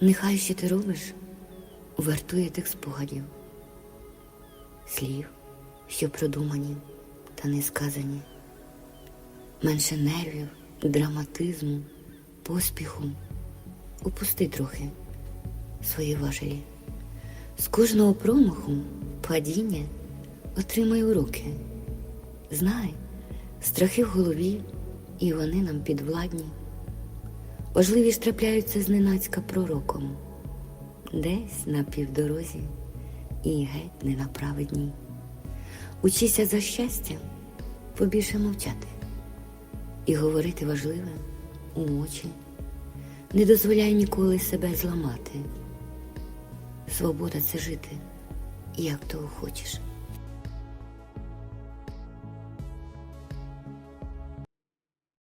Нехай що ти робиш, вартує тих спогадів, слів, що продумані та не сказані, менше нервів, драматизму, поспіху. Упусти трохи свої важелі. З кожного промаху, падіння отримай уроки. Знай, страхи в голові, і вони нам підвладні. Важливі ж трапляються зненацька пророком, десь на півдорозі і геть не на праведній. Учися за щастя побільше мовчати і говорити важливе у очі. Не дозволяй ніколи себе зламати. Свобода це жити, як того хочеш.